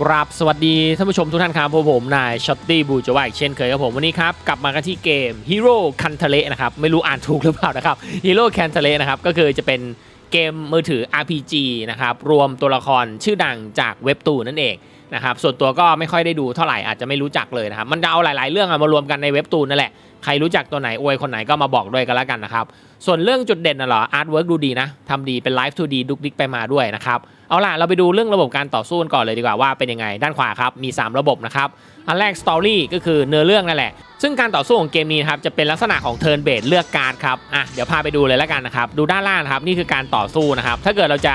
กราบสวัสดีท่านผู้ชมทุกท่านครับผมนายช็อตตี้บูจว่าอีกเช่นเคยครับผมวันนี้ครับ กลับมากันที่เกม Hero c a n t a l e นะครับ ไม่รู้อ่านถูกหรือเปล่านะครับ Hero c a n t a l e นะครับ ก็คือจะเป็นเกมมือถือ RPG นะครับ รวมตัวละครชื่อดังจากเว็บตูนนั่นเองนะครับ ส่วนตัวก็ไม่ค่อยได้ดูเท่าไหร่อาจจะไม่รู้จักเลยนะครับ มันจะเอาหลาย ๆ เรื่องมารวมกันในเว็บตูนนั่นแหละใครรู้จักตัวไหนอวยคนไหนก็มาบอกด้วยกันแล้วกันนะครับส่วนเรื่องจุดเด่นน่ะเหรออาร์ตเวิร์กดูดีนะทำดีเป็นไลฟ์ 2D ดุกดิกไปมาด้วยนะครับ เอาล่ะ เราไปดูเรื่องระบบการต่อสู้กันก่อนเลยดีกว่าว่าเป็นยังไง ด้านขวาครับ มี 3 ระบบนะครับ อันแรกสตอรี่ก็คือเนื้อเรื่องนั่นแหละ ซึ่งการต่อสู้ของเกมนี้ครับจะเป็นลักษณะของเทิร์นเบสเลือกการ์ดครับ อะ เดี๋ยวพาไปดูเลยแล้วกันนะครับ ดูด้านล่างครับ นี่คือการต่อสู้นะครับ ถ้าเกิดเราจะ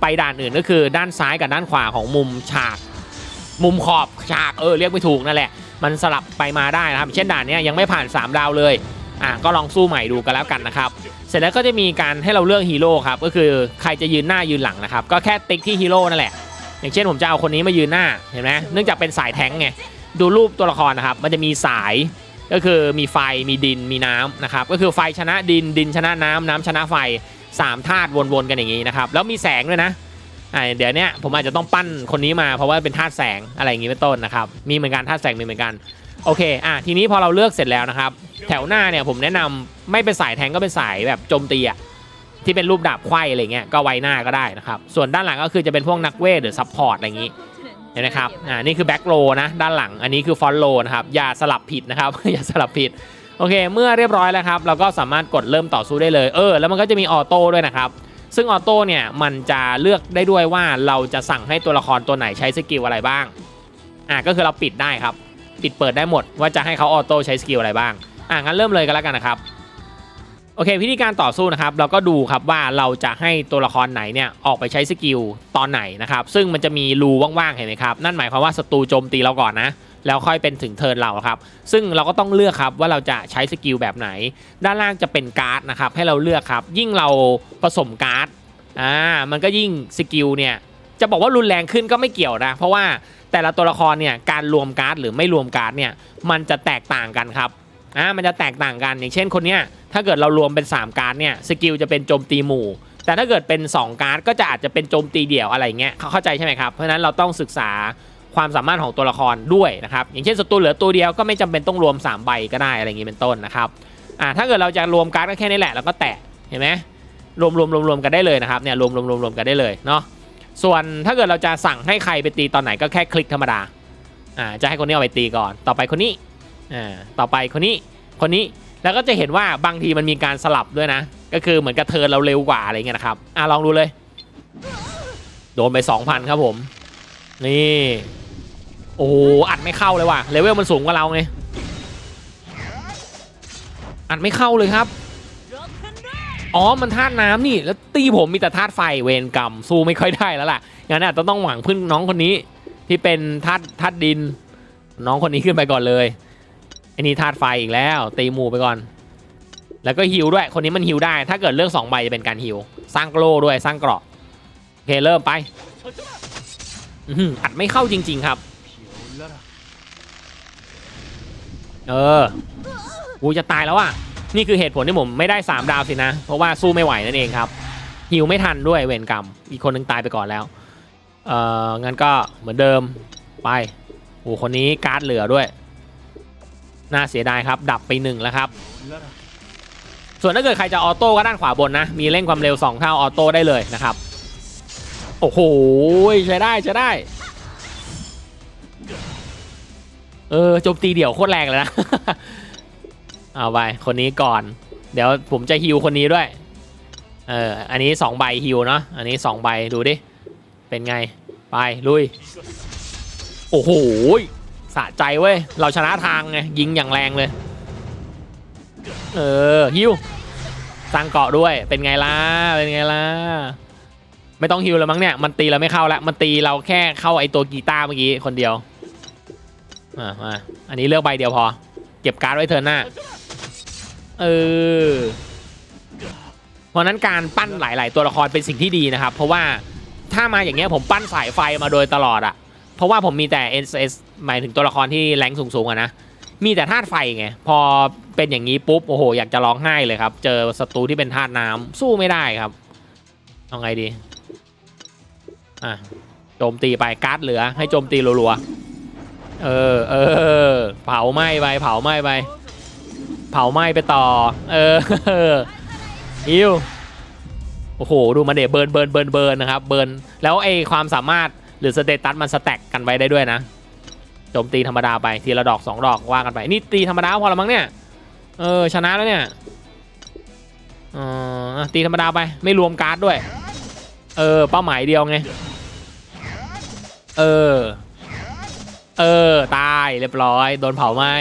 ไปด่านอื่นก็คือด้านซ้ายกับด้านขวาของมุมฉาก มุมขอบฉาก เออ เรียกไม่ถูกนั่นแหละ มันสลับไปมาได้นะครับ เช่นด่านนี้ยยังไม่ผ่าน 3 ดาวเลย อะก็ลองสู้ใหม่ดูกันแล้วกันนะครับ เสร็จแล้วก็จะมีการให้เราเลือกฮีโร่ครับก็คือใครจะยืนหน้ายืนหลังนะครับก็แค่ติ๊กที่ฮีโร่นั่นแหละ อย่างเช่นผมจะเอาคนนี้มายืนหน้าเห็นไหมเนื่องจากเป็นสายแท้งไงดูรูปตัวละครนะครับ มันจะมีสายก็คือมีไฟมีดินมีน้ำนะครับก็คือไฟชนะดินดินชนะน้ำน้ำชนะไฟสามธาตุวนๆกันอย่างนี้นะครับแล้วมีแสงด้วยนะอ่าเดี๋ยวเนี้ยผมอาจจะต้องปั้นคนนี้มาเพราะว่าเป็นธาตุแสงอะไรอย่างนี้เป็นต้นนะครับมีเหมือนกันธาตุแสงมีเหมือนกัน โอเค อะ ทีนี้พอเราเลือกเสร็จแล้วนะครับ แถวหน้าเนี่ยผมแนะนำไม่เป็นสายแทงก็เป็นสายแบบโจมตีอะที่เป็นรูปดาบไขว้อะไรเงี้ย ก็ไว้หน้าก็ได้นะครับ ส่วนด้านหลังก็คือจะเป็นพวกนักเวทหรือซัพพอร์ตอะไรอย่างนี้ เห็นไหมครับ อ่า นี่คือแบ็กโลนะ ด้านหลัง อันนี้คือฟอนโลนะครับ อย่าสลับผิดนะครับ อย่าสลับผิด โอเค เมื่อเรียบร้อยแล้วครับ เราก็สามารถกดเริ่มต่อสู้ได้เลย เออ แล้วมันก็จะมีออโต้ด้วยนะครับ ซึ่งออโต้เนี่ย มันจะเลือกได้ด้วยว่าเราจะสั่งให้ตัวละครตัวไหนใช้สกิลอะไรบ้าง อ่าก็คือเราปิดได้ครับ ปิดเปิดได้หมด ว่าจะให้เขาออโต้ใช้สกิลอะไรบ้าง อ่างั้นเริ่มเลยกันแล้วกันนะครับ โอเควิธีการต่อสู้นะครับ เราก็ดูครับว่าเราจะให้ตัวละครไหนเนี่ยออกไปใช้สกิลตอนไหนนะครับ ซึ่งมันจะมีรูว่างๆเห็นไหมครับ นั่นหมายความว่าศัตรูโจมตีเราก่อนนะแล้วค่อยเป็นถึงเทิร์นเราครับ ซึ่งเราก็ต้องเลือกครับว่าเราจะใช้สกิลแบบไหน ด้านล่างจะเป็นการ์ดนะครับ ให้เราเลือกครับ ยิ่งเราผสมการ์ด อ่า มันก็ยิ่งสกิลเนี่ย จะบอกว่ารุนแรงขึ้นก็ไม่เกี่ยวนะ เพราะว่า แต่ละตัวละครเนี่ยการรวมการ์ดหรือไม่รวมการ์ดเนี่ยมันจะแตกต่างกันครับอ่ามันจะแตกต่างกันอย่างเช่นคนเนี้ยถ้าเกิดเรารวมเป็น 3 การ์ดเนี่ยสกิลจะเป็นโจมตีหมู่ แต่ถ้าเกิดเป็น 2 การ์ดก็จะอาจจะเป็นโจมตีเดี่ยวอะไรเงี้ยเข้าใจใช่ไหมครับเพราะฉะนั้นเราต้องศึกษาความสามารถของตัวละครด้วยนะครับอย่างเช่นศัตรูเหลือตัวเดียวก็ไม่จำเป็นต้องรวม 3 ใบก็ได้อะไรอย่างงี้เป็นต้นนะครับอ่าถ้าเกิดเราจะรวมการ์ดก็แค่นี้แหละแล้วก็แตะเห็นไหมรวมรวมรวมรวมกันได้เลยนะครับเนี่ยรวมรวมรวมรวมกันได้เลยเนาะ ส่วนถ้าเกิดเราจะสั่งให้ใครไปตีตอนไหนก็แค่คลิกธรรมดาอ่าจะให้คนนี้เอาไปตีก่อน ต่อไปคนนี้อ่าต่อไปคนนี้คนนี้แล้วก็จะเห็นว่าบางทีมันมีการสลับด้วยนะ ก็คือเหมือนกับเทิร์นเราเร็วกว่าอะไรเงี้ยนะครับอ่าลองดูเลย โดนไป 2,000 ครับผม นี่ โอ้โหอัดไม่เข้าเลยว่ะเลเวลมันสูงกว่าเราไงอัดไม่เข้าเลยครับ อ๋อ มันธาตุน้ำนี่ แล้วตีผมมีแต่ธาตุไฟเวรกรรมสู้ไม่ค่อยได้แล้วล่ะ งั้นอาจจะต้องหวังพึ่งน้องคนนี้ที่เป็นธาตุธาตุดิน น้องคนนี้ขึ้นไปก่อนเลยไอ้นี่ธาตุไฟอีกแล้ว ตีหมู่ไปก่อน แล้วก็ฮิวด้วย คนนี้มันฮิวได้ ถ้าเกิดเลือก2ใบจะเป็นการฮิว สร้างโล่ด้วย สร้างเกราะ โอเค เริ่มไปอัดไม่เข้าจริง ๆครับ เออกูจะตายแล้วอะ นี่คือเหตุผลที่ผมไม่ได้ 3 ดาวสินะ เพราะว่าสู้ไม่ไหวนั่นเองครับฮิวไม่ทันด้วยเวรกรรม อีกคนนึงตายไปก่อนแล้ว เอ่อ งั้นก็เหมือนเดิมไปโอ้คนนี้การ์ดเหลือด้วย น่าเสียดายครับ ดับไปหนึ่งแล้วครับ ส่วนถ้าเกิดใครจะออโต้ก็ด้านขวาบนนะ มีเร่งความเร็ว 2 เท่าออโต้ได้เลยนะครับ โอ้โห ใช้ได้ใช้ได้ เออโจมตีเดี่ยวโคตรแรงเลยนะ เอาไปคนนี้ก่อน เดี๋ยวผมจะฮิวคนนี้ด้วย เออ อันนี้2ใบฮิวเนาะ อันนี้2ใบดูดิ เป็นไง ไปลุย โอ้โหสะใจเว้ย เราชนะทางไง ยิงอย่างแรงเลย เออฮิวสร้างเกาะด้วย เป็นไงล่ะ เป็นไงล่ะ ไม่ต้องฮิวแล้วมั้งเนี่ย มันตีเราไม่เข้าแล้วมันตีเราแค่เข้าไอตัวกีตาร์เมื่อกี้คนเดียว อ่ามาอันนี้เลือกใบเดียวพอ เก็บการ์ดไว้เทิร์นหน้า เออ เพราะนั้นการปั้นหลาย ๆ ตัวละครเป็นสิ่งที่ดีนะครับ เพราะว่าถ้ามาอย่างเงี้ยผมปั้นสายไฟมาโดยตลอดอะเพราะว่าผมมีแต่ SS หมายถึงตัวละครที่แรงสูง ๆอะนะ มีแต่ธาตุไฟไง พอเป็นอย่างนี้ปุ๊บ โอ้โห อยากจะร้องไห้เลยครับ เจอศัตรูที่เป็นธาตุน้ำสู้ไม่ได้ครับเอาไงดี อะ โจมตีไปการ์ดเหลือ ให้โจมตีรัวๆ เออ เออ เผาไหม้ไป เผาไหม้ไป เผาไหม้ไปต่อ เออฮิวโอ้โห ดูมันเดเบิร์นเบิร์นเบิร์นเบิร์นนะครับ เบิร์น แล้วไอความสามารถหรือสเตตัสมันสแต็กกันไว้ได้ด้วยนะ โจมตีธรรมดาไป ทีละดอกสองดอกว่ากันไป นี่ตีธรรมดาพอละมั้งเนี่ย เออ ชนะแล้วเนี่ยเอออะตีธรรมดาไป ไม่รวมการ์ดด้วย เออ เป้าหมายเดียวไง เออ เออ ตายเรียบร้อย โดนเผาไหม้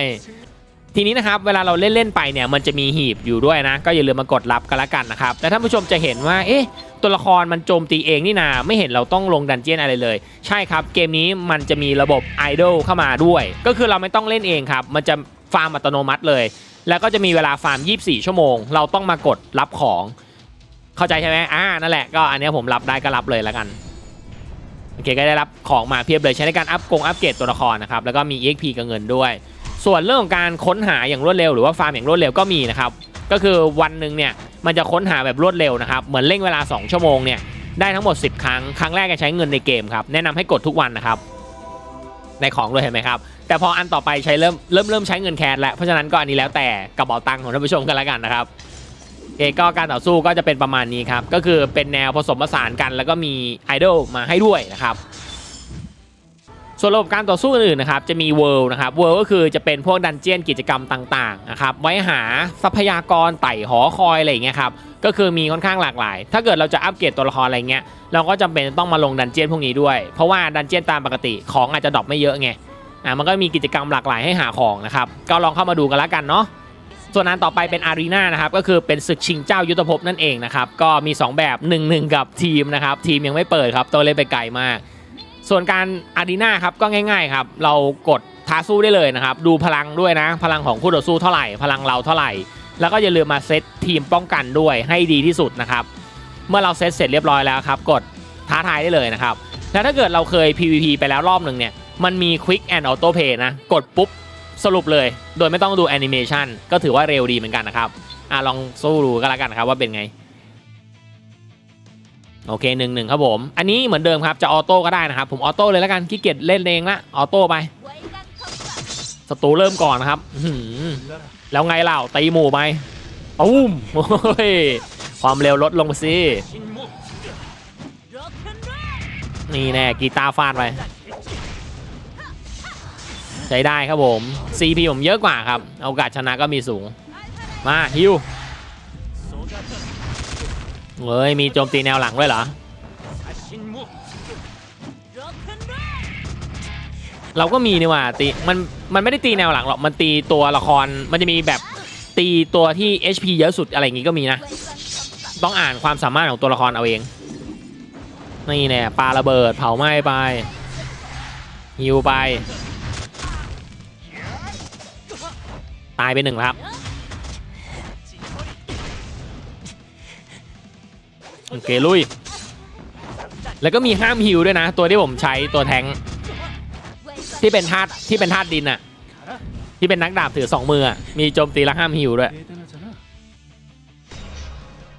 ทีนี้นะครับเวลาเราเล่นๆไปเนี่ยมันจะมีหีบอยู่ด้วยนะ ก็อย่าลืมมากดรับกันละกันนะครับแต่ท่านผู้ชมจะเห็นว่าเอ๊ะตัวละครมันโจมตีเองนี่นาไม่เห็นเราต้องลงดันเจียนอะไรเลย ใช่ครับเกมนี้มันจะมีระบบไอดอลเข้ามาด้วย ก็คือเราไม่ต้องเล่นเองครับ มันจะฟาร์มอัตโนมัติเลย แล้วก็จะมีเวลาฟาร์ม 24 ชั่วโมง เราต้องมากดรับของ เข้าใจใช่ไหมอ่านั่นแหละก็อันนี้ผมรับได้ก็รับเลยละกันโอเคก็ได้รับของมาเพียบเลยใช้ในการอัพกงอัพเกรดตัวละครนะครับแล้วก็มี EXP กับเงินด้วย ส่วนเรื่องของการค้นหาอย่างรวดเร็วหรือว่าฟาร์มอย่างรวดเร็วก็มีนะครับ ก็คือวันหนึ่งเนี่ยมันจะค้นหาแบบรวดเร็วนะครับ เหมือนเร่งเวลา 2 ชั่วโมงเนี่ยได้ทั้งหมด 10 ครั้ง ครั้งแรกจะใช้เงินในเกมครับ แนะนำให้กดทุกวันนะครับ ในของด้วยเห็นไหมครับ แต่พออันต่อไปใช้เริ่มเริ่มเริ่มใช้เงินแคสแล้ว เพราะฉะนั้นก็อันนี้แล้วแต่กระเป๋าตังค์ของท่านผู้ชมกันแล้วกันนะครับโอเคก็การต่อสู้ก็จะเป็นประมาณนี้ครับ ก็คือเป็นแนวผสมผสานกัน แล้วก็มีไอดอลมาให้ด้วยนะครับ ส่วนระบบการต่อสู้อื่นๆนะครับจะมีเวิลด์นะครับเวิลด์ก็คือจะเป็นพวกดันเจียนกิจกรรมต่างๆนะครับไว้หาทรัพยากรไต่หอคอยอะไรอย่างเงี้ยครับก็คือมีค่อนข้างหลากหลาย ถ้าเกิดเราจะอัปเกรดตัวละครอะไรเงี้ยเราก็จำเป็นต้องมาลงดันเจียนพวกนี้ด้วย เพราะว่าดันเจียนตามปกติของอาจจะดรอปไม่เยอะไงอ่ามันก็มีกิจกรรมหลากหลายให้หาของนะครับก็ลองเข้ามาดูกันล้วกันเนาะส่วนนั้นต่อไปเป็นอารีนานะครับก็คือเป็นศึกชิงเจ้ายุทธภพนั่นเองนะครับก็มี 2 แบบ1-1กับทีมนะครับทีมยังไม่เปิดครับตัวเล่นไปไกลมาก ส่วนการอารีนาครับก็ง่ายๆครับ เรากดท้าสู้ได้เลยนะครับ ดูพลังด้วยนะ พลังของคู่ต่อสู้เท่าไหร่ พลังเราเท่าไหร่ แล้วก็อย่าลืมมาเซตทีมป้องกันด้วยให้ดีที่สุดนะครับ เมื่อเราเซตเสร็จเรียบร้อยแล้วครับกดท้าทายได้เลยนะครับ แล้วถ้าเกิดเราเคย PVP ไปแล้วรอบหนึ่งเนี่ย มันมี Quick and Auto Play นะ กดปุ๊บสรุปเลย โดยไม่ต้องดูแอนิเมชันก็ถือว่าเร็วดีเหมือนกันนะครับอะลองสู้ดูก็แล้วกันครับว่าเป็นไง โอเคหนึ่งหนึ่งครับผม อันนี้เหมือนเดิมครับ จะออโต้ก็ได้นะครับ ผมออโต้เลยแล้วกันขี้เกียจเล่นเองละออโต้ไปศัตรูเริ่มก่อนนะครับแล้วไงเล่าตีหมู่ไปตุ้มโอ้ยความเร็วลดลงไปสินี่แน่กีตาร์ฟาดไปใช้ได้ครับผม CP ผมเยอะกว่าครับ โอกาสชนะก็มีสูง มาฮิว เฮ้ย มีโจมตีแนวหลังด้วยเหรอ เราก็มีนี่ว่าตีมันมันไม่ได้ตีแนวหลังหรอก มันตีตัวละครมันจะมีแบบตีตัวที่ HP เยอะสุดอะไรอย่างงี้ก็มีนะ ต้องอ่านความสามารถของตัวละครเอาเอง นี่แน่ปาระเบิดเผาไหม้ไปฮิวไป ตายไปหนึ่งแล้วครับ โอเคลุย แล้วก็มีห้ามฮิวด้วยนะ ตัวที่ผมใช้ตัวแทงที่เป็นธาตุที่เป็นธาตุดินอะที่เป็นนักดาบถือสองมืออะมีโจมตีและห้ามฮิวด้วย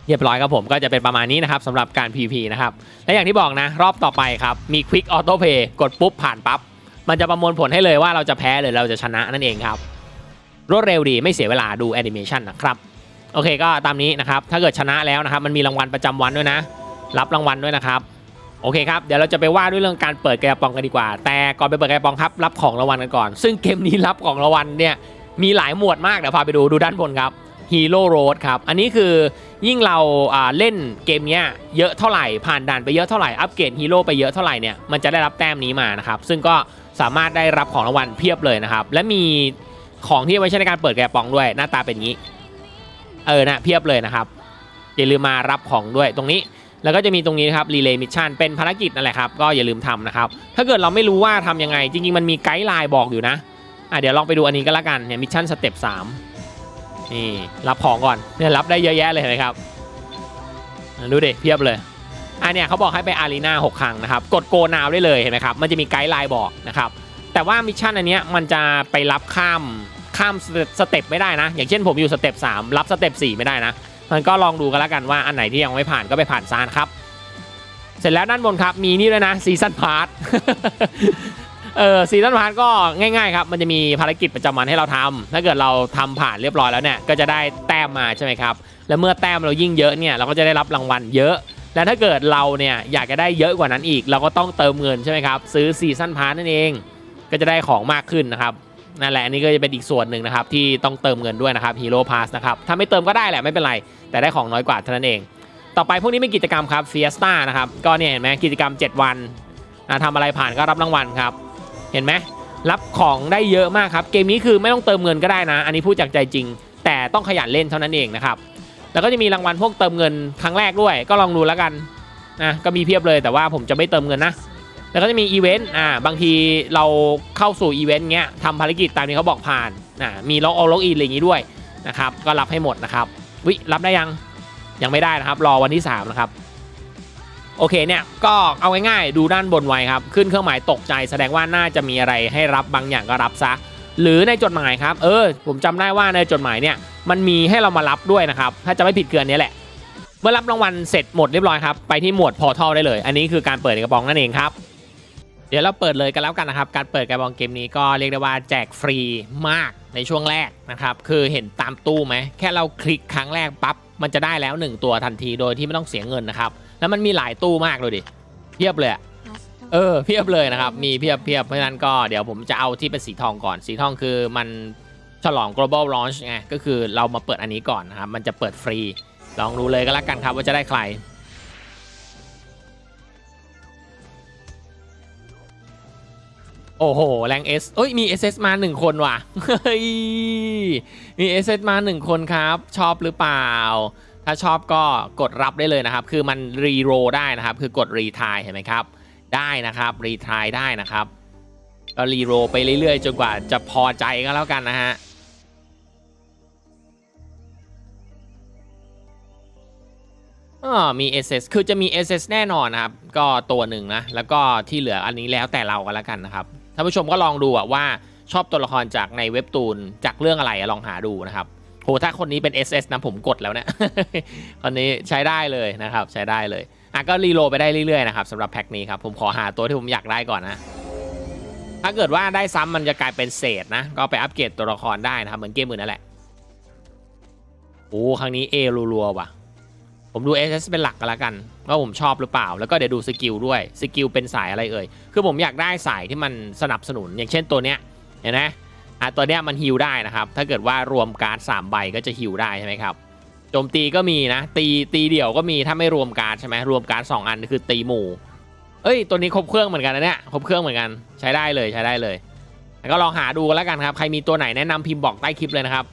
เรียบร้อยครับผมก็จะเป็นประมาณนี้นะครับสำหรับการ PP นะครับ และอย่างที่บอกนะ รอบต่อไปครับ มี Quick Auto Play กดปุ๊บผ่านปั๊บ มันจะประมวลผลให้เลยว่าเราจะแพ้หรือเราจะชนะนั่นเองครับ รวดเร็วดีไม่เสียเวลาดูแอนิเมชันนะครับ โอเคก็ตามนี้นะครับ ถ้าเกิดชนะแล้วนะครับ มันมีรางวัลประจำวันด้วยนะ รับรางวัลด้วยนะครับโอเคครับ เดี๋ยวเราจะไปว่าด้วยเรื่องการเปิดกระปองกันดีกว่า แต่ก่อนไปเปิดกระปองครับ รับของรางวัลกันก่อน ซึ่งเกมนี้รับของรางวัลเนี่ยมีหลายหมวดมากเดี๋ยวพาไปดูดูด้านบนครับ Hero Road ครับ อันนี้คือยิ่งเราาเล่นเกมเนี้ยเยอะเท่าไหร่ผ่านด่านไปเยอะเท่าไหร่อัปเกรดฮีโร่ไปเยอะเท่าไหร่เนี่ยมันจะได้รับแต้มนี้มานะครับ ซึ่งก็สามารถได้รับของรางวัลเพียบเลยนะครับ และมีของที่ไว้ใช้ในการเปิดกะปองด้วยหน้าตาเป็นงี้ เออนะเพียบเลยนะครับ อย่าลืมมารับของด้วยตรงนี้แล้วก็จะมีตรงนี้นครับรีเลย์มิชชั่นเป็นภารกิจนั่นแหละครับก็อย่าลืมทำนะครับ ถ้าเกิดเราไม่รู้ว่าทำยังไง จริง ๆ มันมีไกด์ไลน์บอกอยู่นะอะเดี๋ยวลองไปดูอันนี้ก็แล้วกันเนี่ยมิชชั่นสเต็ปสามนี่รับของก่อนเนี่ยรับได้เยอะแยะเลยเห็นไหมครับดูดิเพียบเลยอันเนี้ยเขาบอกให้ไปอารีนาหกครั้งนะครับ กดโกนาวได้เลยเห็นไหมครับมันจะมีไกด์ไลน์บอกนะครับแต่ว่ามิชชั่นอันเนี้ยมันจะไปรับข้าม ข้ามสเต็ปไม่ได้นะ อย่างเช่นผมอยู่สเต็ป3รับสเต็ป4ไม่ได้นะมันก็ลองดูกันแล้วกันว่าอันไหนที่ยังไม่ผ่านก็ไปผ่านซานครับ เสร็จแล้วด้านบนครับมีนี่ด้วยนะซีซันพาร์ทเออซีซันพาร์ทก็ง่ายๆครับมันจะมีภารกิจประจำวันให้เราทำถ้าเกิดเราทำผ่านเรียบร้อยแล้วเนี่ยก็จะได้แต้มมาใช่ไหมครับแล้วเมื่อแต้มเรายิ่งเยอะเนี่ยเราก็จะได้รับรางวัลเยอะ และถ้าเกิดเราเนี่ยอยากจะได้เยอะกว่านั้นอีก เราก็ต้องเติมเงินใช่ไหมครับซื้อซีซันพาร์ทนั่นเอง ก็จะได้ของมากขึ้นนะครับ นั่นแหละอันนี้ก็จะเป็นอีกส่วนหนึ่งนะครับที่ต้องเติมเงินด้วยนะครับฮีโร่พาสนะครับถ้าไม่เติมก็ได้แหละไม่เป็นไร แต่ได้ของน้อยกว่าเท่านั้นเอง ต่อไปพวกนี้เป็นกิจกรรมครับเฟียสตานะครับก็เนี่ยเห็นไหมกิจกรรม 7 วันอะทำอะไรผ่านก็รับรางวัลครับ เห็นไหมรับของได้เยอะมากครับ เกมนี้คือไม่ต้องเติมเงินก็ได้นะ อันนี้พูดจากใจจริง แต่ต้องขยันเล่นเท่านั้นเองนะครับแล้วก็จะมีรางวัลพวกเติมเงินครั้งแรกด้วย ก็ลองดูแล้วกันนะก็มีเพียบเลยแต่ว่าผมจะไม่เติมเงินนะ แล้วก็จะมีอีเวนต์อ่าบางทีเราเข้าสู่อีเวนต์เงี้ยทำภารกิจตามที่เขาบอกผ่านอ่ามีล็อกเอาล็อกอินอะไรอย่างงี้ด้วยนะครับก็รับให้หมดนะครับวิรับได้ยังยังไม่ได้นะครับรอวันที่ 3 นะครับ โอเคเนี่ยก็เอาง่ายๆดูด้านบนไว้ครับ ขึ้นเครื่องหมายตกใจแสดงว่าน่าจะมีอะไรให้รับบางอย่างก็รับซะ หรือในจดหมายครับ เออ ผมจำได้ว่าในจดหมายเนี่ยมันมีให้เรามารับด้วยนะครับ ถ้าจะไม่ผิดเกินนี้แหละ เมื่อรับรางวัลเสร็จหมดเรียบร้อยครับ ไปที่หมวดพอทัลได้เลย อันนี้คือการเปิดกระป๋องนั่นเองครับ เดี๋ยวเราเปิดเลยกันแล้วกันนะครับ การเปิดกระบองเกมนี้ก็เรียกได้ว่าแจกฟรีมากในช่วงแรกนะครับ คือเห็นตามตู้ไหม แค่เราคลิกครั้งแรกปั๊บ มันจะได้แล้ว 1 ตัวทันทีโดยที่ไม่ต้องเสียเงินนะครับ แล้วมันมีหลายตู้มากเลยดิ เพียบเลยอะเออ เพียบเลยนะครับ มีเพียบเพียบเพราะฉะนั้นก็เดี๋ยวผมจะเอาที่เป็นสีทองก่อน สีทองคือมันฉลอง global launch ไง ก็คือเรามาเปิดอันนี้ก่อนนะครับ มันจะเปิดฟรี ลองดูเลยก็แล้วกันครับว่าจะได้ใคร โอ้โห แรง S เอ้ย มี SS มา 1 คนว่ะ เฮ้ย มี SS มา 1 คนครับ ชอบหรือเปล่า ถ้าชอบก็กดรับได้เลยนะครับ คือมันรีโรได้นะครับ คือกดรีทายเห็นไหมครับ ได้นะครับ รีทายได้นะครับ ก็รีโรไปเรื่อยๆ จนกว่าจะพอใจก็แล้วกันนะฮะอ๋อมี SS คือจะมี SS แน่นอนนะครับ ก็ตัวหนึ่งนะ แล้วก็ที่เหลืออันนี้แล้วแต่เรากันแล้วกันนะครับ ท่านผู้ชมก็ลองดูอะว่าชอบตัวละครจากในเว็บตูนจากเรื่องอะไรลองหาดูนะครับโหถ้าคนนี้เป็น SS นะผมกดแล้วเนะคนนี้ใช้ได้เลยนะครับ ใช้ได้เลยอะก็รีโลไปได้เรื่อยๆนะครับสำหรับแพ็คนี้ครับผมขอหาตัวที่ผมอยากได้ก่อนนะ ถ้าเกิดว่าได้ซ้ำมันจะกลายเป็นเศษนะ ก็ไปอัปเกรดตัวละครได้นะครับเหมือนเกมอื่นนั่นแหละโอ้ครั้งนี้เอรัวๆว่ะ ผมดู SS เป็นหลักกันแล้วกัน ว่าผมชอบหรือเปล่า แล้วก็เดี๋ยวดูสกิลด้วยสกิลเป็นสายอะไรเอ่ย คือผมอยากได้สายที่มันสนับสนุน อย่างเช่นตัวเนี้ยเห็นไหมอะตัวเนี้ยมันฮิลได้นะครับ ถ้าเกิดว่ารวมการ์ดสามใบก็จะฮิลได้ใช่ไหมครับโจมตีก็มีนะ ตีตีเดี่ยวก็มีถ้าไม่รวมการ์ดใช่ไหมรวมการ์ดสองอันคือตีหมู่เอ้ย ตัวนี้ครบเครื่องเหมือนกันนะเนี่ยครบเครื่องเหมือนกันใช้ได้เลยใช้ได้เลยแล้วก็ลองหาดูกันแล้วกันครับ ใครมีตัวไหนแนะนำพิมพ์บอกใต้คลิปเลยนะครับ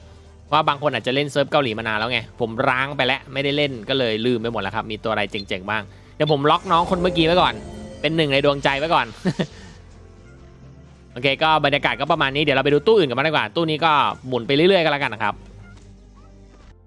ว่าบางคนอาจจะเล่นเซิร์ฟเกาหลีมานานแล้วไง ผมร้างไปแล้วไม่ได้เล่นก็เลยลืมไปหมดแล้วครับ มีตัวอะไรเจ๋งๆบ้าง เดี๋ยวผมล็อกน้องคนเมื่อกี้ไว้ก่อน เป็นหนึ่งในดวงใจไว้ก่อน โอเค ก็บรรยากาศก็ประมาณนี้ เดี๋ยวเราไปดูตู้อื่นกันบ้างดีกว่า ตู้นี้ก็หมุนไปเรื่อยๆกันแล้วกันนะครับ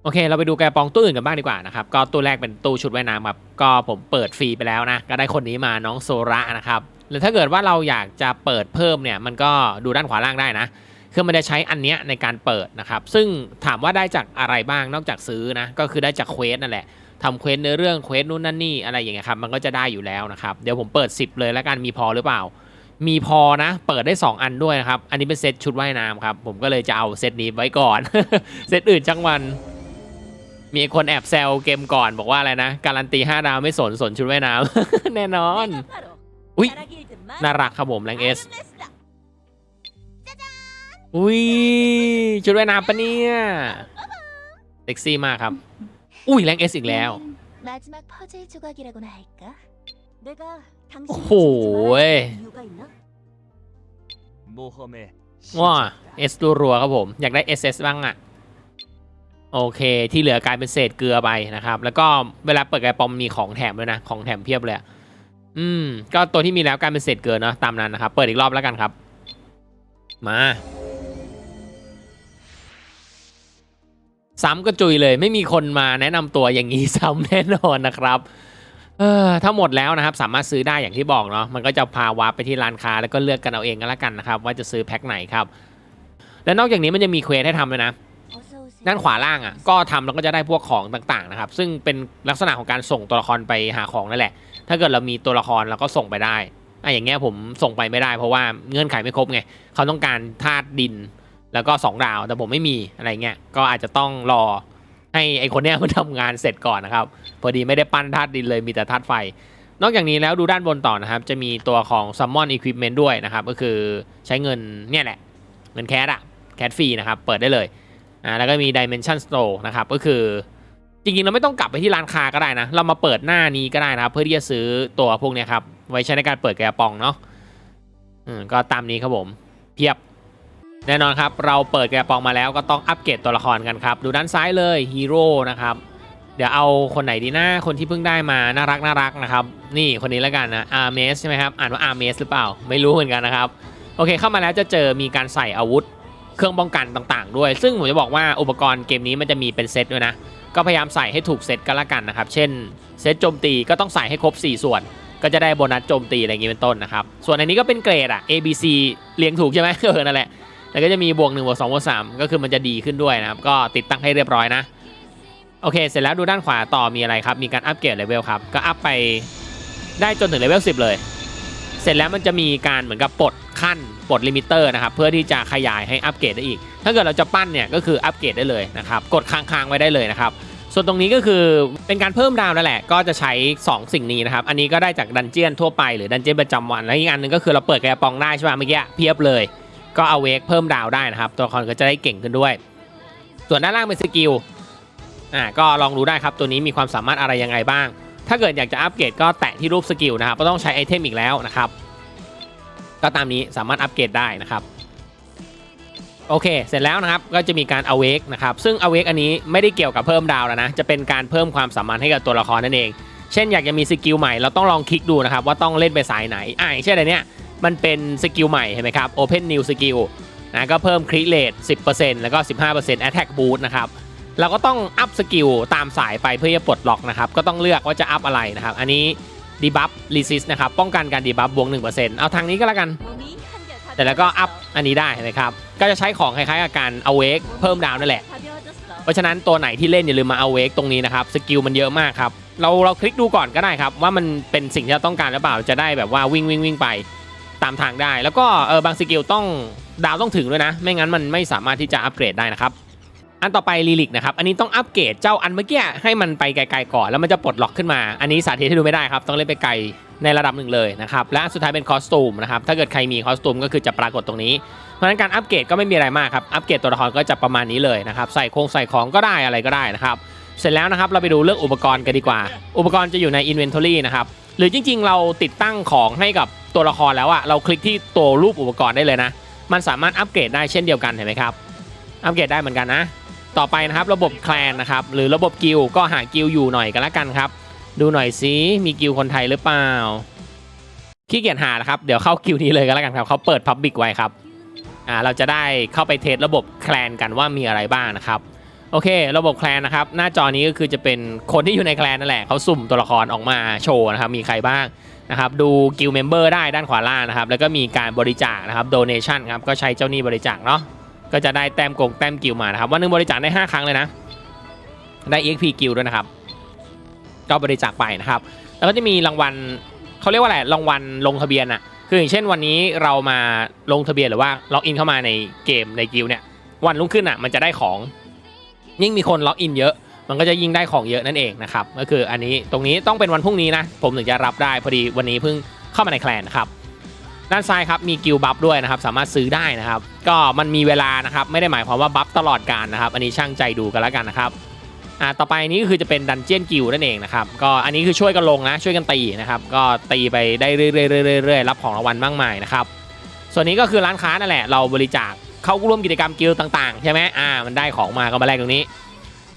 โอเค เราไปดูแกปองตู้อื่นกันบ้างดีกว่านะครับ ก็ตู้แรกเป็นตู้ชุดว่ายน้ำครับ ก็ผมเปิดฟรีไปแล้วนะ ก็ได้คนนี้มาน้องโซระนะครับ หรือถ้าเกิดว่าเราอยากจะเปิดเพิ่มเนี่ย มันก็ดูด้านขวาล่างได้นะ คือมันจะใช้อันเนี้ยในการเปิดนะครับ ซึ่งถามว่าได้จากอะไรบ้างนอกจากซื้อนะ ก็คือได้จากเควสนั่นแหละทำเควสเนื้อเรื่องเควสนู่นนั่นนี่อะไรอย่างเงี้ยครับ มันก็จะได้อยู่แล้วนะครับ เดี๋ยวผมเปิด 10 เลยแล้วกันมีพอหรือเปล่า มีพอนะ เปิดได้ 2 อันด้วยนะครับ อันนี้เป็นเซตชุดว่ายน้ำครับ ผมก็เลยจะเอาเซตนี้ไว้ก่อน เซตอื่นจังวันมีคนแอบแซวเกมก่อนบอกว่าอะไรนะ การันตี 5 ดาวไม่สนสนชุดว่ายน้ำ แน่นอน อุ๊ย น่ารักครับผมแรงเอส อุ้ยชุดว่ายน้ำปะเนี่ยเซ็กซี่มากครับ อุ้ยแรงเอสอีกแล้ว 마지막 퍼즐 조각이라고나 할까? 내가 당신 โอ้โห 이유가 있나? 모험의 ว้า 시작. เอสตัวรัวครับผม อยากได้ SS บ้างอะโอเค ที่เหลือกลายเป็นเศษเกลือไปนะครับ แล้วก็เวลาเปิดกระปอมมีของแถมด้วยนะ ของแถมเพียบเลยอะอืม ก็ตัวที่มีแล้วกลายเป็นเศษเกลือเนาะตามนั้นนะครับ เปิดอีกรอบแล้วกันครับ มา ซ้ำก็จุยเลย ไม่มีคนมาแนะนำตัวอย่างนี้ซ้ำแน่นอนนะครับเออถ้าหมดแล้วนะครับสามารถซื้อได้อย่างที่บอกเนาะมันก็จะพาวาร์ปไปที่ร้านค้าแล้วก็เลือกกันเอาเองก็แล้วกันนะครับว่าจะซื้อแพ็คไหนครับและนอกจากนี้มันจะมีเควสให้ทำเลยนะด้านขวาล่างอะก็ทำแล้วก็จะได้พวกของต่างๆนะครับซึ่งเป็นลักษณะของการส่งตัวละครไปหาของนั่นแหละ ถ้าเกิดเรามีตัวละครเราก็ส่งไปได้อะอย่างเงี้ยผมส่งไปไม่ได้ เพราะว่าเงื่อนไขไม่ครบไงเขาต้องการธาตุดิน แล้วก็สองดาวแต่ผมไม่มีอะไรเงี้ยก็อาจจะต้องรอให้ไอคนเนี้ยมันทำงานเสร็จก่อนนะครับ พอดีไม่ได้ปั้นธาตุดินเลยมีแต่ธาตุไฟ นอกจากนี้แล้วดูด้านบนต่อนะครับ จะมีตัวของ Summon Equipment ด้วยนะครับ ก็คือใช้เงินเนี่ยแหละ เงินแคสอะแคสฟรีนะครับ เปิดได้เลยอ่าแล้วก็มี Dimension Store นะครับ ก็คือจริงๆ เราไม่ต้องกลับไปที่ร้านค้าก็ได้นะ เรามาเปิดหน้านี้ก็ได้นะครับ เพื่อที่จะซื้อตัวพวกนี้ครับ ไว้ใช้ในการเปิดแกระปองเนาะอืมก็ตามนี้ครับผมเพียบ แน่นอนครับ เราเปิดแกะปองมาแล้วก็ต้องอัปเกรดตัวละครกันครับ ดูด้านซ้ายเลยฮีโร่นะครับ เดี๋ยวเอาคนไหนดีนะคนที่เพิ่งได้มาน่ารักน่ารักนะครับ นี่คนนี้แล้วกันนะอาร์เมสใช่ไหมครับ อ่านว่าอาร์เมสหรือเปล่า ไม่รู้เหมือนกันนะครับ โอเคเข้ามาแล้วจะเจอมีการใส่อาวุธ เครื่องป้องกันต่างๆ ด้วย ซึ่งผมจะบอกว่าอุปกรณ์เกมนี้มันจะมีเป็นเซตด้วยนะ ก็พยายามใส่ให้ถูกเซตก็แล้วกันนะครับ เช่นเซตโจมตีก็ต้องใส่ให้ครบ 4 ส่วนก็จะได้โบนัสโจมตีอะไรอย่างนี้เป็นต้นนะครับ ส่วนอันนี้ก็เป็นเกรดอะ A B C เรียงถูกใช่ไหมเออนั่นแหละ แล้วก็จะมีบวก1บวก2บวก3ก็คือมันจะดีขึ้นด้วยนะครับ ก็ติดตั้งให้เรียบร้อยนะ โอเค เสร็จแล้วดูด้านขวาต่อมีอะไรครับ มีการอัปเกรดเลเวลครับ ก็อัพไปได้จนถึงเลเวล10 เลย เสร็จแล้วมันจะมีการเหมือนกับปลดขั้นปลดลิมิเตอร์นะครับ เพื่อที่จะขยายให้อัปเกรดได้อีก ถ้าเกิดเราจะปั้นเนี่ยก็คืออัปเกรดได้เลยนะครับ กดค้างๆไว้ได้เลยนะครับส่วนตรงนี้ก็คือเป็นการเพิ่มดาวนั่นแหละ ก็จะใช้ 2 สิ่งนี้นะครับ อันนี้ก็ได้จากดันเจียนทั่วไปหรือดันเจียนประจำวัน แล้วอีกอันนึงก็คือเราเปิดกระปองได้ใช่ไหมเมื่อกี้เพียบเลย ก็เอาเวกเพิ่มดาวได้นะครับ ตัวละครก็จะได้เก่งขึ้นด้วย ส่วนด้านล่างเป็นสกิลอ่าก็ลองดูได้ครับตัวนี้มีความสามารถอะไรยังไงบ้าง ถ้าเกิดอยากจะอัปเกรดก็แตะที่รูปสกิลนะครับก็ต้องใช้ไอเทมอีกแล้วนะครับก็ตามนี้สามารถอัปเกรดได้นะครับโอเค เสร็จแล้วนะครับ ก็จะมีการ awake นะครับ ซึ่ง awake อันนี้ไม่ได้เกี่ยวกับเพิ่มดาวแล้วนะ จะเป็นการเพิ่มความสามารถให้กับตัวละครนั่นเอง เช่นอยากจะมีสกิลใหม่ เราต้องลองคลิกดูนะครับ ว่าต้องเล่นไปสายไหน อ่าอย่เช่นอะไรเนี้ย มันเป็นสกิลใหม่เห็นไหมครับ open new skill นะก็เพิ่มคริเรท10%แล้วก็ 15% attack boost นะครับเราก็ต้องอัพสกิลตามสายไปเพื่อจะปลดล็อกนะครับก็ต้องเลือกว่าจะอัพอะไรนะครับ อันนี้ดีบัฟรีซิสนะครับป้องกันการดีบัฟบวก1%เอาทางนี้ก็แล้วกัน แต่แล้วก็อัพอันนี้ได้นไหมครับก็จะใช้ของคล้ายๆกับการเอาเวกเพิ่มดาวนั่นแหละ เพราะฉะนั้นตัวไหนที่เล่นอย่าลืมมาเอาเวกตรงนี้นะครับสกิลมันเยอะมากครับเราเราคลิกดูก่อนก็ได้ครับว่ามันเป็นสิ่งที่เราต้องการหรือเปล่าจะได้แบบว่าวิ่งวิ่งวิ่งไป ตามทางได้ แล้วก็เออบางสกิลต้องดาวต้องถึงด้วยนะ ไม่งั้นมันไม่สามารถที่จะอัปเกรดได้นะครับ อันต่อไปลีลิกนะครับ อันนี้ต้องอัปเกรดเจ้าอันเมื่อกี้ให้มันไปไกลๆก่อนแล้วมันจะปลดล็อกขึ้นมา อันนี้สาธิตให้ดูไม่ได้ครับ ต้องเล่นไปไกลในระดับหนึ่งเลยนะครับ และสุดท้ายเป็นคอสตูมนะครับ ถ้าเกิดใครมีคอสตูมก็คือจะปรากฏตรงนี้ เพราะฉะนั้นการอัปเกรดก็ไม่มีอะไรมากครับ อัปเกรดตัวละครก็จะประมาณนี้เลยนะครับ ใส่โครงใส่ของก็ได้อะไรก็ได้นะครับ เสร็จแล้วนะครับเราไปดูเรื่องอุปกรณ์กันดีกว่า อุปกรณ์จะอยู่ใน Inventory นะครับ หรือจริง ๆ เราติดตั้งของให้กับตัวละครแล้วอะเราคลิกที่ตัวรูปอุปกรณ์ได้เลยนะ มันสามารถอัปเกรดได้เช่นเดียวกันเห็นไหมครับ อัปเกรดได้เหมือนกันนะ ต่อไปนะครับระบบแคลนนะครับ หรือระบบกิลก็หากิลอยู่หน่อยกันละกันครับ ดูหน่อยซิมีกิลคนไทยหรือเปล่าขี้เกียจหานะครับ เดี๋ยวเข้ากิลนี้เลยกันละกันครับเขาเปิดพับบิกไว้ครับ อ่าเราจะได้เข้าไปเทสระบบแคลนกันว่ามีอะไรบ้างนะครับ โอเค ระบบแคลนนะครับ หน้าจอนี้ก็คือจะเป็นคนที่อยู่ในแคลนนั่นแหละเขาสุ่มตัวละครออกมาโชว์นะครับ มีใครบ้างนะครับดูกิลเมมเบอร์ได้ด้านขวาล่างนะครับ แล้วก็มีการบริจาคนะครับ donation ครับก็ใช้เจ้าหนี้บริจาคเนาะก็จะได้แต้มกงแต้มกิลมานะครับวันหนึงบริจาคได้ 5 ครั้งเลยนะ ได้ EXP กิลด้วยนะครับ ก็บริจาคไปนะครับ แล้วก็จะมีรางวัลเขาเรียกว่าอะไรรางวัลลงทะเบียนอะคืออย่างเช่นวันนี้เรามาลงทะเบียนหรือว่าล็อกอินเข้ามาในเกมในกิลเนี่ยวันรุ่งขึ้นอะมันจะได้ของ ยิ่งมีคนล็อกอินเยอะ มันก็จะยิ่งได้ของเยอะนั่นเองนะครับก็คืออันนี้ตรงนี้ต้องเป็นวันพรุ่งนี้นะ ผมถึงจะรับได้พอดีวันนี้เพิ่งเข้ามาในแคลนครับด้านซ้ายครับมีกิลบัฟด้วยนะครับสามารถซื้อได้นะครับ ก็มันมีเวลานะครับไม่ได้หมายความว่าบัฟตลอดการนะครับ อันนี้ช่างใจดูกันแล้วกันนะครับอ่าต่อไปนี้ก็คือจะเป็นดันเจียนกิลนั่นเองนะครับก็อันนี้คือช่วยกันลงนะช่วยกันตีนะครับก็ตีไปได้เรื่อยๆๆๆรับของรางวัลมากมายนะครับส่วนนี้ก็คือร้านค้านั่นแหละเราบริจาค เขาร่วมกิจกรรมกิลต่างๆ ใช่ไหมอ่า มันได้ของมาก็มาแลกตรงนี้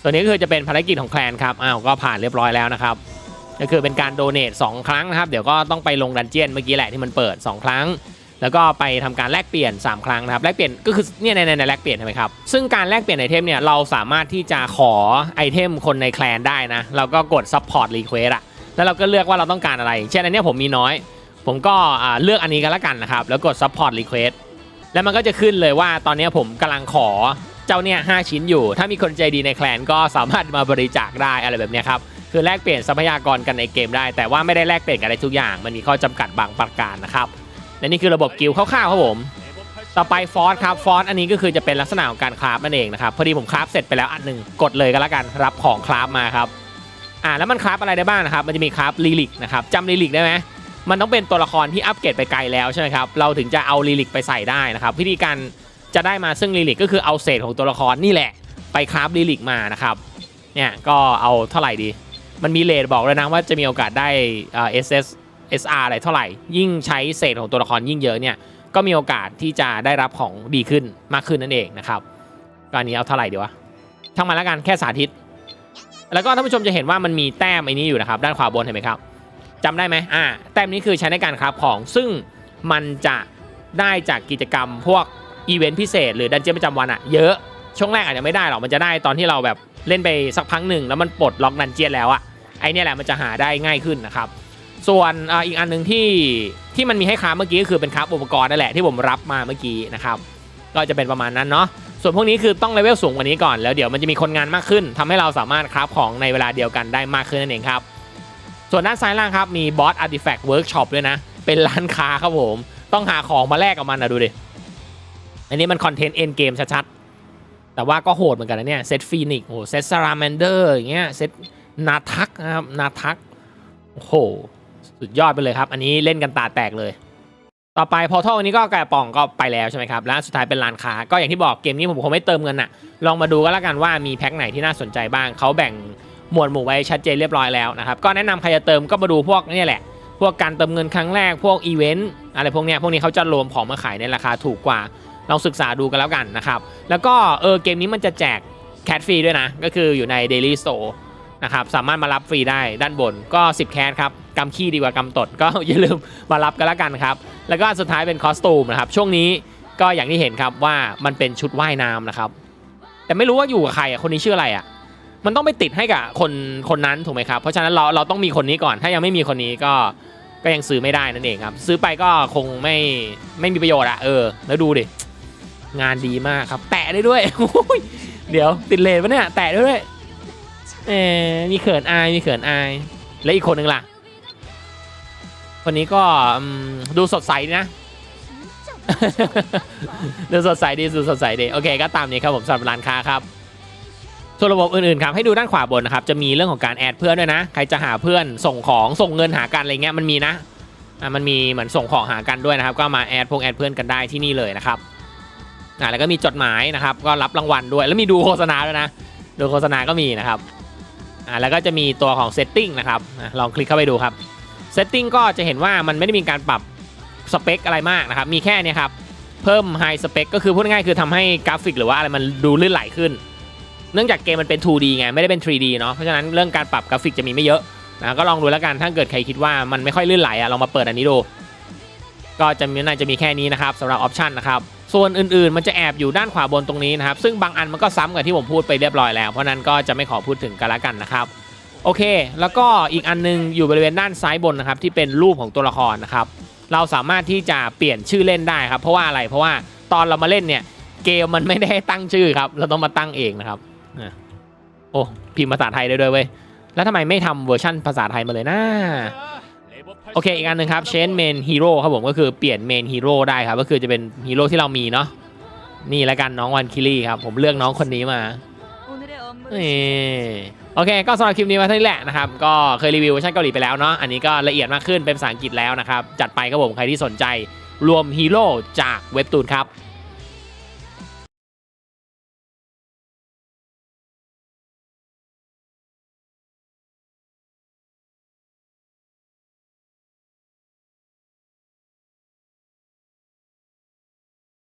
ส่วนนี้ก็คือจะเป็นภารกิจของแคลนครับอ้าวก็ผ่านเรียบร้อยแล้วนะครับก็คือเป็นการโดเนท2ครั้งนะครับ เดี๋ยวก็ต้องไปลงดันเจียนเมื่อกี้แหละที่มันเปิด 2 ครั้ง แล้วก็ไปทำการแลกเปลี่ยน 3 ครั้งนะครับแลกเปลี่ยนก็คือเนี่ยในในแลกเปลี่ยนใช่ไหมครับซึ่งการแลกเปลี่ยนไอเทมเนี่ยเราสามารถที่จะขอไอเทมคนในแคลนได้นะเราก็กด support request อะแล้วเราก็เลือกว่าเราต้องการอะไร เช่นอันนี้ผมมีน้อย ผมก็อ่าเลือกอันนี้กันละกันนะครับแล้วกด support request แล้วมันก็จะขึ้นเลยว่าตอนนี้ผมกำลังขอเจ้าเนี่ยหชิ้นอยู่ ถ้ามีคนใจดีในแคลนก็สามารถมาบริจาคได้อะไรแบบนี้ครับคือแลกเปลี่ยนทรัพยากรกันในเกมได้ แต่ว่าไม่ได้แลกเปลี่ยนกันได้ทุกอย่าง มันมีข้อจำกัดบางประการนะครับและนี่คือระบบกิลคร่าวๆครับผมต่อไปฟอสครับฟอสอันนี้ก็คือจะเป็นลักษณะของการคราฟนั่นเองนะครับพอดีผมคราฟเสร็จไปแล้วอันหนึ่งกดเลยก็แล้วกันรับของคราฟมาครับอ่าแล้วมันคราฟอะไรได้บ้างนะครับมันจะมีคราฟลีลิกนะครับจำลีลิกได้ไหม มันต้องเป็นตัวละครที่อัปเกรดไปไกลแล้วใช่ไหมครับ เราถึงจะเอาลีลิกไปใส่ได้นะครับวิธีการจะได้มาซึ่งลีลิกก็คือเอาเศษของตัวละครนี่แหละ ไปคราฟลีลิกมานะครับ เนี่ยก็เอาเท่าไหร่ดี มันมีเลทบอกเลยนะว่าจะมีโอกาสได้เอ่อ SS SR อาร์อะไรเท่าไหร่ ยิ่งใช้เศษของตัวละครยิ่งเยอะเนี่ย ก็มีโอกาสที่จะได้รับของดีขึ้นมากขึ้นนั่นเองนะครับก็อันนี้เอาเท่าไหร่ดีวะช่างมันแล้วกันแค่สาธิต แล้วก็ท่านผู้ชมจะเห็นว่ามันมีแต้มไอ้นี้อยู่นะครับ ด้านขวาบนเห็นไหมครับ จำได้ไหมอ่าแต้มนี้คือใช้ในการคราฟของ ซึ่งมันจะได้จากกิจกรรมพวกอีเวนต์พิเศษหรือดันเจี้ยนประจำวันอะเยอะ ช่วงแรกอาจจะไม่ได้หรอก มันจะได้ตอนที่เราแบบเล่นไปสักพักหนึ่งแล้วมันปลดล็อกดันเจี้ยนแล้วอะไอเนี่ยแหละมันจะหาได้ง่ายขึ้นนะครับ ส่วนอ่าอีกอันหนึ่งที่ที่มันมีให้ค้าเมื่อกี้ก็คือเป็นค้าอุปกรณ์นั่นแหละที่ผมรับมาเมื่อกี้นะครับ ก็จะเป็นประมาณนั้นเนาะ ส่วนพวกนี้คือต้องเลเวลสูงกว่านี้ก่อน แล้วเดี๋ยวมันจะมีคนงานมากขึ้นทำให้เราสามารถคราฟของในเวลาเดียวกันได้มากขึ้นนั่นเองครับ ส่วนด้านซ้ายล่างครับ มีบอสอาร์ติแฟกต์เวิร์กช็อปด้วยนะ เป็นร้านค้าครับผม ต้องหาของมาแลกกับมันนะดูดิ อันนี้มันคอนเทนต์เอ็นเกมชัดๆ แต่ว่าก็โหดเหมือนกันนะเนี่ยเซตฟีนิกโอ้เซตซาราแมนเดอร์อย่างเงี้ยเซตนาทักนะครับนาทักโอ้โหสุดยอดไปเลยครับ อันนี้เล่นกันตาแตกเลย ต่อไปพอท่อันนี้ก็แกะป่องก็ไปแล้วใช่ไหมครับแล้วสุดท้ายเป็นร้านค้าก็อย่างที่บอกเกมนี้ผมคงไม่เติมเงินอะลองมาดูก็แล้วกันว่ามีแพ็คไหนที่น่าสนใจบ้างเขาแบ่ง หมวดหมู่ไว้ชัดเจนเรียบร้อยแล้วนะครับ ก็แนะนำใครจะเติมก็มาดูพวกนี่แหละ พวกการเติมเงินครั้งแรก พวกอีเวนต์อะไรพวกเนี้ยพวกนี้เขาจะรวมของมาขายในราคาถูกกว่าลองศึกษาดูกันแล้วกันนะครับ แล้วก็เออเกมนี้มันจะแจกแคทฟรีด้วยนะ ก็คืออยู่ใน Daily Store นะครับสามารถมารับฟรีได้ด้านบนก็ 10 แคทครับกำขี้ดีกว่ากำตดก็อย่าลืมมารับกันแล้วกันครับ แล้วก็สุดท้ายเป็นคอสตูมนะครับ ช่วงนี้ก็อย่างที่เห็นครับว่ามันเป็นชุดว่ายน้ำนะครับ แต่ไม่รู้ว่าอยู่กับใครอะคนนี้ชื่ออะไรอะ มันต้องไปติดให้กับคนคนนั้นถูกไหมครับ เพราะฉะนั้นเราเราต้องมีคนนี้ก่อน ถ้ายังไม่มีคนนี้ก็ก็ยังซื้อไม่ได้นั่นเองครับ ซื้อไปก็คงไม่ไม่มีประโยชน์อะเออ แล้วดูดิ งานดีมากครับ แตะได้ด้วย เดี๋ยวติดเลนปะเนี่ย แตะได้ด้วย เออมีเขินอายมีเขินอาย แล้วอีกคนหนึ่งล่ะ คนนี้ก็ดูสดใสนะดูสดใสดีดูสดใสดี โอเค ก็ตามนี้ครับผมสำหรับร้านค้าครับ ส่วนระบบอื่นๆครับให้ดูด้านขวาบนนะครับจะมีเรื่องของการแอดเพื่อนด้วยนะ ใครจะหาเพื่อนส่งของส่งเงินหากันอะไรเงี้ยมันมีนะอะมันมีเหมือนส่งของหากันด้วยนะครับ ก็มาแอดพวกแอดเพื่อนกันได้ที่นี่เลยนะครับอ่าแล้วก็มีจดหมายนะครับ ก็รับรางวัลด้วยแล้วมีดูโฆษณาด้วยนะ ดูโฆษณาก็มีนะครับอ่าแล้วก็จะมีตัวของ setting นะครับอะลองคลิกเข้าไปดูครับ setting ก็จะเห็นว่ามันไม่ได้มีการปรับสเปคอะไรมากนะครับ มีแค่เนี้ครับ เพิ่ม high spec ก็คือพูดง่ายๆคือทำให้กราฟิกหรือว่าอะไรมันดูลื่นไหลขึ้น เนื่องจากเกมมันเป็น 2D ไงไม่ได้เป็น 3D เนาะเพราะฉะนั้นเรื่องการปรับกราฟิกจะมีไม่เยอะนะก็ลองดูแล้วกันถ้าเกิดใครคิดว่ามันไม่ค่อยลื่นไหลอะลองมาเปิดอันนี้ดู ก็จะมีน่าจะมีแค่นี้นะครับสำหรับออปชันนะครับส่วนอื่นๆ มันจะแอบอยู่ด้านขวาบนตรงนี้นะครับ ซึ่งบางอันมันก็ซ้ำกับที่ผมพูดไปเรียบร้อยแล้ว เพราะนั้นก็จะไม่ขอพูดถึงกันละกันนะครับ โอเค แล้วก็อีกอันนึงอยู่บริเวณด้านซ้ายบนนะครับที่เป็นรูปของตัวละครนะครับ เราสามารถที่จะเปลี่ยนชื่อเล่นได้ครับ เพราะว่าอะไร เพราะว่าตอนเรามาเล่นเนี่ยเกมมันไม่ได้ตั้งชื่อครับ เราต้องมาตั้งเองนะครับ โอ้พิมพ์ภาษาไทยได้ด้วยเว้ย แล้วทำไมไม่ทำเวอร์ชั่นภาษาไทยมาเลยนะโอเคอีกอันหนึ่งครับ change main hero ครับผมก็คือเปลี่ยน main hero ได้ครับ ก็คือจะเป็นฮีโร่ที่เรามีเนาะนี่แล้วกันน้องวันคิลี่ครับ ผมเลือกน้องคนนี้มาโอเค ก็สำหรับคลิปนี้มาเท่านี้แหละนะครับ ก็เคยรีวิวเวอร์ชันเกาหลีไปแล้วเนาะอันนี้ก็ละเอียดมากขึ้นเป็นภาษาอังกฤษแล้วนะครับ จัดไปครับผมใครที่สนใจรวมฮีโร่จากเว็บตูนครับ